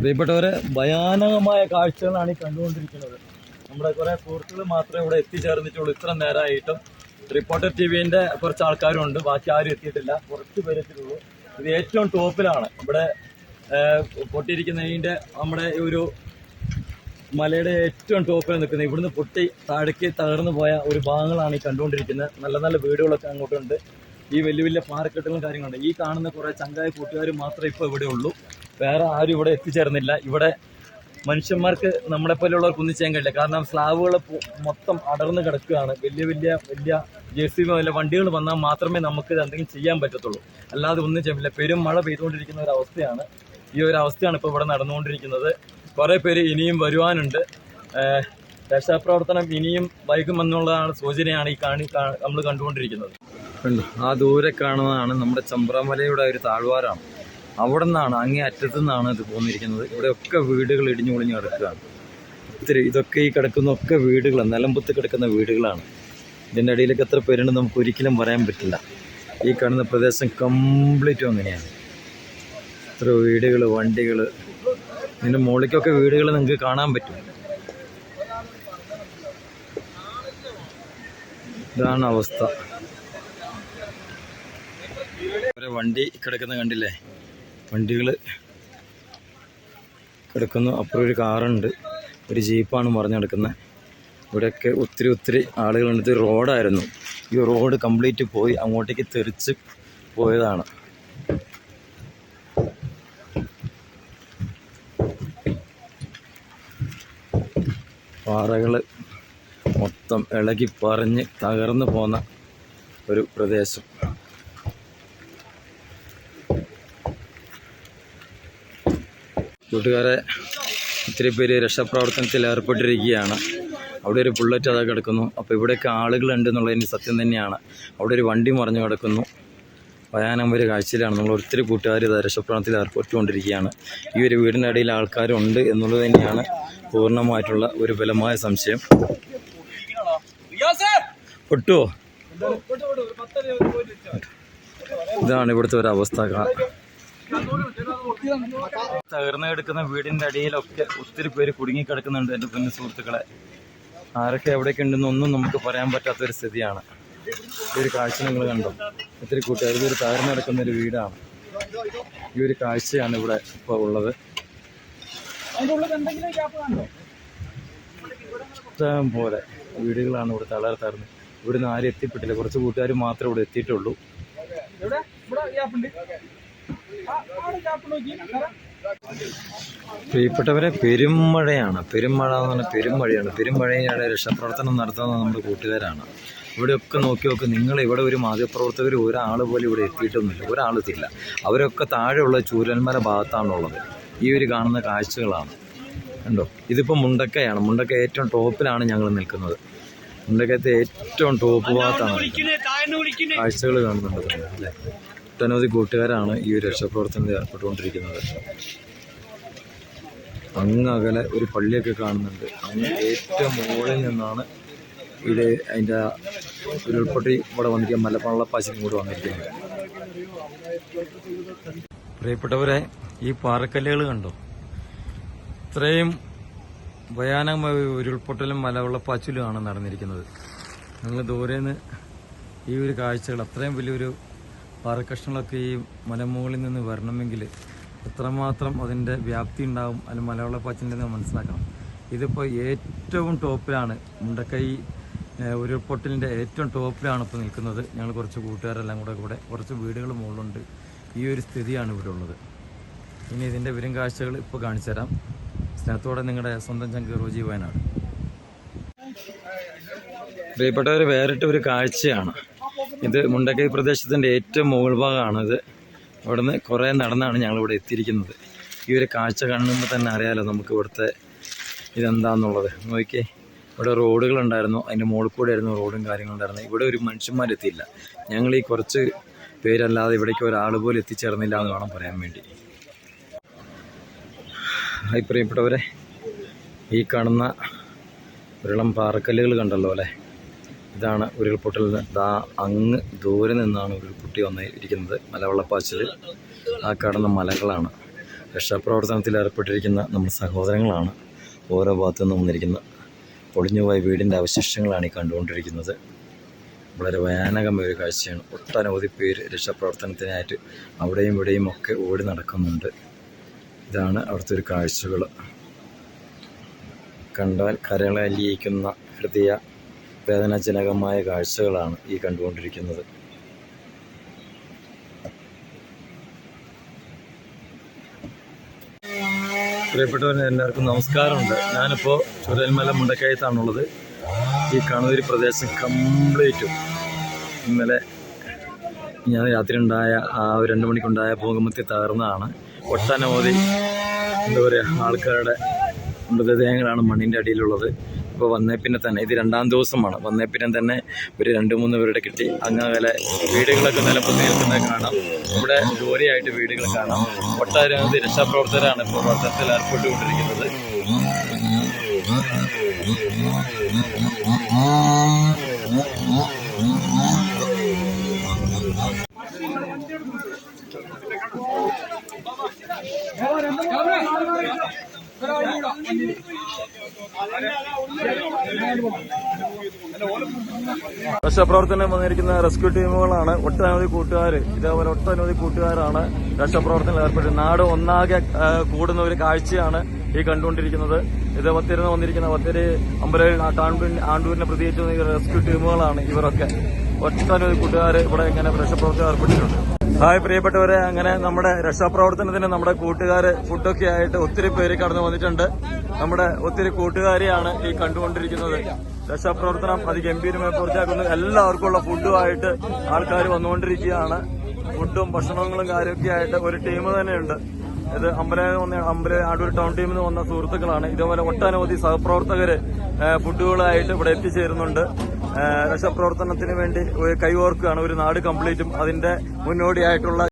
പ്രിയപ്പെട്ടവരെ ഭയാനകമായ കാഴ്ചകളാണ് ഈ കണ്ടുകൊണ്ടിരിക്കുന്നത്. നമ്മുടെ കുറെ സുഹൃത്തുക്കൾ മാത്രമേ ഇവിടെ എത്തിച്ചേർന്നിട്ടുള്ളൂ. ഇത്ര നേരമായിട്ടും. റിപ്പോർട്ടർ ടി വിന്റെ കുറച്ച് ആൾക്കാരുണ്ട്. ബാക്കി ആരും എത്തിയിട്ടില്ല. കുറച്ച് പേര് ഇത് ഏറ്റവും ടോപ്പിലാണ്. ഇവിടെ പൊട്ടിയിരിക്കുന്നതിന്റെ നമ്മുടെ ഒരു മലയുടെ ഏറ്റവും ടോപ്പിൽ നിൽക്കുന്നത് ഇവിടുന്ന് പൊട്ടി താഴേക്ക് തകർന്നു പോയ ഒരു ഭാഗങ്ങളാണ് ഈ കണ്ടുകൊണ്ടിരിക്കുന്നത്. നല്ല നല്ല വീടുകളൊക്കെ അങ്ങോട്ടുണ്ട്. ഈ വലിയ വലിയ പാറക്കെട്ടുകളും കാര്യങ്ങളുണ്ട്. ഈ കാണുന്ന കുറേ ചങ്കായ കൂട്ടുകാർ മാത്രമേ ഇപ്പോൾ ഇവിടെ ഉള്ളൂ വേറെ ആരും ഇവിടെ എത്തിച്ചേർന്നില്ല. ഇവിടെ മനുഷ്യന്മാർക്ക് നമ്മളെ പോലെയുള്ളവർക്ക് ഒന്നും ചെയ്യാൻ കഴിയില്ല. കാരണം സ്ലാബുകൾ മൊത്തം അടർന്ന് കിടക്കുകയാണ്. വലിയ വലിയ വലിയ ജെ സി ബി വലിയ വണ്ടികൾ വന്നാൽ മാത്രമേ നമുക്ക് എന്തെങ്കിലും ചെയ്യാൻ പറ്റത്തുള്ളൂ. അല്ലാതെ ഒന്നും ചെയ്യില്ല പെരും മഴ പെയ്തുകൊണ്ടിരിക്കുന്ന ഒരു അവസ്ഥയാണ്. ഈ ഒരു അവസ്ഥയാണ് ഇപ്പോൾ ഇവിടെ നടന്നുകൊണ്ടിരിക്കുന്നത്. കുറേ പേര് ഇനിയും വരുവാനുണ്ട്. രക്ഷാപ്രവർത്തനം ഇനിയും വൈകുമെന്നുള്ളതാണ് സൂചനയാണ് ഈ കാണി നമ്മൾ കണ്ടുകൊണ്ടിരിക്കുന്നത്. ആ ദൂരെ കാണുന്നതാണ് നമ്മുടെ ചമ്പ്രമലയുടെ ഒരു താഴ്വാരാണ്. അവിടെ നിന്നാണ് അങ്ങേ അറ്റത്തു നിന്നാണ് ഇത് പോന്നിരിക്കുന്നത്. ഇവിടെയൊക്കെ വീടുകൾ ഇടിഞ്ഞു പൊളിഞ്ഞു കിടക്കുകയാണ്. ഒത്തിരി ഇതൊക്കെ ഈ കിടക്കുന്നൊക്കെ വീടുകളാണ് നിലമ്പത്ത് കിടക്കുന്ന വീടുകളാണ്. ഇതിന്റെ ഇടയിലൊക്കെ എത്ര പേരുണ്ട് നമുക്ക് ഒരിക്കലും പറയാൻ പറ്റില്ല. ഈ കാണുന്ന പ്രദേശം കംപ്ലീറ്റും അങ്ങനെയാണ്. ഇത്ര വീടുകൾ വണ്ടികൾ ഇതിന്റെ മുകളിലേക്കൊക്കെ വീടുകൾ നിങ്ങൾക്ക് കാണാൻ പറ്റും. ഇതാണ് അവസ്ഥ. ഒരു വണ്ടി കിടക്കുന്ന കണ്ടില്ലേ? വണ്ടികൾ കിടക്കുന്നു. അപ്പുറം ഒരു കാറുണ്ട്. ഒരു ജീപ്പാണ് മറിഞ്ഞ് കിടക്കുന്നത് ഇവിടെയൊക്കെ ഒത്തിരി ഒത്തിരി ആളുകളുണ്ട്. ഇത് റോഡായിരുന്നു. ഈ റോഡ് കംപ്ലീറ്റ് പോയി അങ്ങോട്ടേക്ക് തെറിച്ച് പോയതാണ്. പാറകൾ മൊത്തം ഇളകി പറഞ്ഞ് തകർന്നു പോന്ന ഒരു പ്രദേശം. കൂട്ടുകാരെ ഒത്തിരി പേര് രക്ഷാപ്രവർത്തനത്തിൽ ഏർപ്പെട്ടിരിക്കുകയാണ്. അവിടെ ഒരു ബുള്ളറ്റ് അതാ കിടക്കുന്നു. അപ്പോൾ ഇവിടെയൊക്കെ ആളുകളുണ്ട് എന്നുള്ളതിന് സത്യം തന്നെയാണ്. അവിടെ ഒരു വണ്ടി മറിഞ്ഞു കിടക്കുന്നു. ഭയാനകം ഒരു കാഴ്ചയിലാണ് നമ്മൾ ഒത്തിരി കൂട്ടുകാർ ഇത് രക്ഷപ്രവർത്തനത്തിൽ ഏർപ്പെട്ടുകൊണ്ടിരിക്കുകയാണ്. ഈ ഒരു വീടിന്റെ അടിയിൽ ആൾക്കാരുണ്ട് എന്നുള്ളത് തന്നെയാണ് പൂർണമായിട്ടുള്ള ഒരു ബലമായ സംശയം. പൊട്ടുവോ ഇതാണ് ഇവിടുത്തെ ഒരു അവസ്ഥ കാ- തകർന്നു കിടക്കുന്ന വീടിന്റെ അടിയിലൊക്കെ ഒത്തിരി പേര് കുടുങ്ങി കിടക്കുന്നുണ്ട് എന്റെ പൊന്നു സുഹൃത്തുക്കളെ. ആരൊക്കെ എവിടെയൊക്കെ ഉണ്ടെന്നൊന്നും നമുക്ക് പറയാൻ പറ്റാത്ത ഒരു സ്ഥിതിയാണ്. ഈ ഒരു കാഴ്ച നിങ്ങൾ കണ്ടു? ഒത്തിരി കൂട്ടുകാർ ഇതൊരു തകർന്നു കിടക്കുന്ന ഒരു വീടാണ്. ഈ ഒരു കാഴ്ചയാണ് ഇവിടെ ഇപ്പോൾ ഉള്ളത്. ഇഷ്ടം പോലെ വീടുകളാണ് ഇവിടെ തളർ തകർന്ന്. ഇവിടുന്ന് ആരും എത്തിപ്പെട്ടില്ല. കുറച്ച് കൂട്ടുകാർ മാത്രമേ ഇവിടെ എത്തിയിട്ടുള്ളൂ. പ്രിയപ്പെട്ടവരെ പെരുമഴയാണ്. പെരുമഴ എന്ന് പറഞ്ഞാൽ പെരുമഴയാണ്. പെരുമഴയാണ് രക്ഷാപ്രവർത്തനം നടത്തുന്നത് നമ്മുടെ കൂട്ടുകാരാണ്. ഇവിടെയൊക്കെ നോക്കി നോക്ക് നിങ്ങൾ ഇവിടെ ഒരു മാധ്യമപ്രവർത്തകർ ഒരാൾ പോലും ഇവിടെ എത്തിയിട്ടൊന്നുമില്ല. ഒരാളെത്തില്ല അവരൊക്കെ താഴെയുള്ള ചൂരന്മല ഭാഗത്താണുള്ളത്. ഈ ഒരു കാണുന്ന കാഴ്ചകളാണ്. കണ്ടോ? ഇതിപ്പോൾ മുണ്ടക്കയാണ്. മുണ്ടക്ക ഏറ്റവും ടോപ്പിലാണ് ഞങ്ങൾ നിൽക്കുന്നത്. മുണ്ടക്കത്തെ ഏറ്റവും ടോപ്പ് ഭാഗത്താണ്. കാഴ്ചകൾ കാണുന്നുണ്ട്. അല്ലേ? ഒട്ടനവധി കൂട്ടുകാരാണ് ഈ ഒരു രക്ഷാപ്രവർത്തനത്തിൽ ഏർപ്പെട്ടുകൊണ്ടിരിക്കുന്നത്. അങ്ങ് അകലെ ഒരു പള്ളിയൊക്കെ കാണുന്നുണ്ട്. അങ്ങ് ഏറ്റവും മുകളിൽ നിന്നാണ് ഇവിടെ അതിന്റെ ഉരുൾപൊട്ടി ഇവിടെ വന്നിരിക്കുക മലപ്പള്ളപ്പാശിനും കൂടെ വന്നിരിക്കുന്നത്. പ്രിയപ്പെട്ടവരെ ഈ പാറക്കല്ലുകൾ കണ്ടോ? ഇത്രയും ഭയാനകമായ ഉരുൾപൊട്ടലും ഉരുൾപൊട്ടലും മലവെള്ളപ്പാച്ചിലുമാണ് നടന്നിരിക്കുന്നത്. നിങ്ങൾ ദൂരെ നിന്ന് ഈ ഒരു കാഴ്ചകൾ അത്രയും വലിയൊരു പാറക്കഷ്ണങ്ങളൊക്കെ ഈ മലമുകളിൽ നിന്ന് വരണമെങ്കിൽ എത്രമാത്രം അതിന്റെ വ്യാപ്തി ഉണ്ടാവും? മലവെള്ള പാച്ചിന്റെ നമ്മൾ മനസ്സിലാക്കണം. ഇതിപ്പോൾ ഏറ്റവും ടോപ്പിലാണ് മുണ്ടക്കൈ ഉരുൾപൊട്ടലിന്റെ ഏറ്റവും ടോപ്പിലാണ് ഇപ്പോൾ നിൽക്കുന്നത്. ഞങ്ങൾ കുറച്ച് കൂട്ടുകാരെല്ലാം കൂടെ കൂടെ കുറച്ച് വീടുകൾ മുകളിലുണ്ട്. ഈ ഒരു സ്ഥിതിയാണ് ഇവിടെ ഉള്ളത്. ഇനി ഇതിന്റെ വരും കാഴ്ചകൾ ഇപ്പോൾ കാണിച്ചു തരാം. സ്നേഹത്തോടെ നിങ്ങളുടെ സ്വന്തം ചങ്ക് റോജി വയനാട്. പ്രിയപ്പെട്ടവർ വേറിട്ട ഒരു കാഴ്ചയാണ്. ഇത് മുണ്ടക്കൈ പ്രദേശത്തിന്റെ ഏറ്റവും മുകൾ ഭാഗമാണിത് നിന്ന് കുറേ നടന്നാണ് ഞങ്ങളിവിടെ എത്തിയിരിക്കുന്നത്. ഈ ഒരു കാഴ്ച കാണുമ്പോൾ തന്നെ അറിയാലോ നമുക്ക് ഇവിടുത്തെ ഇതെന്താന്നുള്ളത്. നോക്കിയേ ഇവിടെ റോഡുകളുണ്ടായിരുന്നു. അതിന്റെ മുകളിൽ കൂടെ ആയിരുന്നു റോഡും കാര്യങ്ങളുണ്ടായിരുന്നു ഇവിടെ ഒരു മനുഷ്യന്മാരെത്തിയില്ല. ഞങ്ങൾ ഈ കുറച്ച് പേരല്ലാതെ ഇവിടേക്ക് ഒരാൾ പോലും എത്തിച്ചേർന്നില്ല എന്ന് വേണം പറയാൻ വേണ്ടി. ഹായ് പ്രിയപ്പെട്ടവരെ ഈ കാണുന്ന വെള്ളം പാറക്കല്ലുകൾ കണ്ടല്ലോ അല്ലേ? ഇതാണ് ഉരുൾപൊട്ടലിന് ദാ അങ്ങ് ദൂരെ നിന്നാണ് ഉരുൾപൊട്ടി വന്നിരിക്കുന്നത് മലവെള്ളപ്പാച്ചിൽ ആ കടന്ന മലകളാണ്. രക്ഷാപ്രവർത്തനത്തിൽ ഏർപ്പെട്ടിരിക്കുന്ന നമ്മുടെ സഹോദരങ്ങളാണ് ഓരോ ഭാഗത്തു നിന്നും വന്നിരിക്കുന്ന. പൊളിഞ്ഞുപോയ വീടിന്റെ അവശിഷ്ടങ്ങളാണ് ഈ കണ്ടുകൊണ്ടിരിക്കുന്നത്. വളരെ ഭയാനകമായ ഒരു കാഴ്ചയാണ്. ഒട്ടനവധി പേര് രക്ഷാപ്രവർത്തനത്തിനായിട്ട് അവിടെയും ഇവിടെയും ഒക്കെ ഓടി നടക്കുന്നുണ്ട്. ഇതാണ് അവിടുത്തെ ഒരു കാഴ്ചകൾ. കണ്ടാൽ കരളലിയിക്കുന്ന ഹൃദയ വേദനാജനകമായ കാഴ്ചകളാണ് ഈ കണ്ടുകൊണ്ടിരിക്കുന്നത്. പ്രിയപ്പെട്ടവരെ എല്ലാവർക്കും നമസ്കാരമുണ്ട്. ഞാനിപ്പോൾ ചുരൽമല മുണ്ടക്കയത്താണുള്ളത്. ഈ കാണുന്ന പ്രദേശം കംപ്ലീറ്റും ഇന്നലെ ഞാൻ രാത്രി ഉണ്ടായ ആ ഒരു രണ്ട് മണിക്കുണ്ടായ ഭൂകമ്പത്തിൽ തകർന്നതാണ്. ഒട്ടനവധി എന്താ പറയുക ആൾക്കാരുടെ മൃതദേഹങ്ങളാണ് മണ്ണിന്റെ അടിയിലുള്ളത്. ഇപ്പോൾ വന്നേ പിന്നെ തന്നെ. ഇത് രണ്ടാം ദിവസമാണ്. വന്നേ പിന്നെ തന്നെ ഒരു രണ്ട് മൂന്ന് പേരുടെ കിട്ടി. അങ്ങനെ വീടുകളൊക്കെ നിലപ്പൊത്തി നിൽക്കുന്നത് കാണാം. ഇവിടെ ജോലിയായിട്ട് വീടുകൾ കാണാം. ഒട്ടനവധി രക്ഷാപ്രവർത്തകരാണ് ഇപ്പോൾ പ്രവർത്തനത്തിൽ ഏർപ്പെട്ടുകൊണ്ടിരിക്കുന്നത് രക്ഷാപ്രവർത്തനം വന്നിരിക്കുന്ന റെസ്ക്യൂ ടീമുകളാണ് ഒട്ടനവധി കൂട്ടുകാർ ഇതേപോലെ ഒട്ടനവധി കൂട്ടുകാരാണ് രക്ഷാപ്രവർത്തനത്തിൽ ഏർപ്പെട്ടത് നാട് ഒന്നാകെ കൂടുന്ന ഒരു കാഴ്ചയാണ് ഈ കണ്ടുകൊണ്ടിരിക്കുന്നത്. ഇത് ബത്തേരിന്ന് വന്നിരിക്കുന്ന ബത്തേരി അമ്പലയിൽ ആണ്ടൂരിനെ പ്രതികരിച്ചു റെസ്ക്യൂ ടീമുകളാണ് ഇവരൊക്കെ. ഒട്ടനവധി കൂട്ടുകാർ ഇവിടെ ഇങ്ങനെ രക്ഷാപ്രവർത്തനം ഏർപ്പെട്ടിട്ടുണ്ട്. ഹായ് പ്രിയപ്പെട്ടവരെ അങ്ങനെ നമ്മുടെ രക്ഷാപ്രവർത്തനത്തിന് നമ്മുടെ കൂട്ടുകാര് ഫുഡൊക്കെ ആയിട്ട് ഒത്തിരി പേര് കടന്നു വന്നിട്ടുണ്ട്. നമ്മുടെ ഒത്തിരി കൂട്ടുകാരെയാണ് ഈ കണ്ടുകൊണ്ടിരിക്കുന്നത്. രക്ഷാപ്രവർത്തനം അതിഗംഭീരമായി പൂർത്തിയാക്കുന്നു. എല്ലാവർക്കും ഉള്ള ഫുഡുമായിട്ട് ആൾക്കാർ വന്നുകൊണ്ടിരിക്കുകയാണ്. ഫുഡും ഭക്ഷണങ്ങളും കാര്യമൊക്കെ ആയിട്ട് ഒരു ടീം തന്നെയുണ്ട്. ഇത് അമ്പല വന്ന അമ്പല ആടൂർ ടൗൺ ടീമിൽ നിന്ന് വന്ന സുഹൃത്തുക്കളാണ്. ഇതുപോലെ ഒട്ടനവധി സഹപ്രവർത്തകര് ഏഹ്, ഫുഡുകളായിട്ട് ഇവിടെ എത്തിച്ചേരുന്നുണ്ട്. രക്ഷാപ്രവർത്തനത്തിന് വേണ്ടി കൈകോർക്കുകയാണ്. ഒരു നാട് കംപ്ലീറ്റും അതിന്റെ മുന്നോടിയായിട്ടുള്ള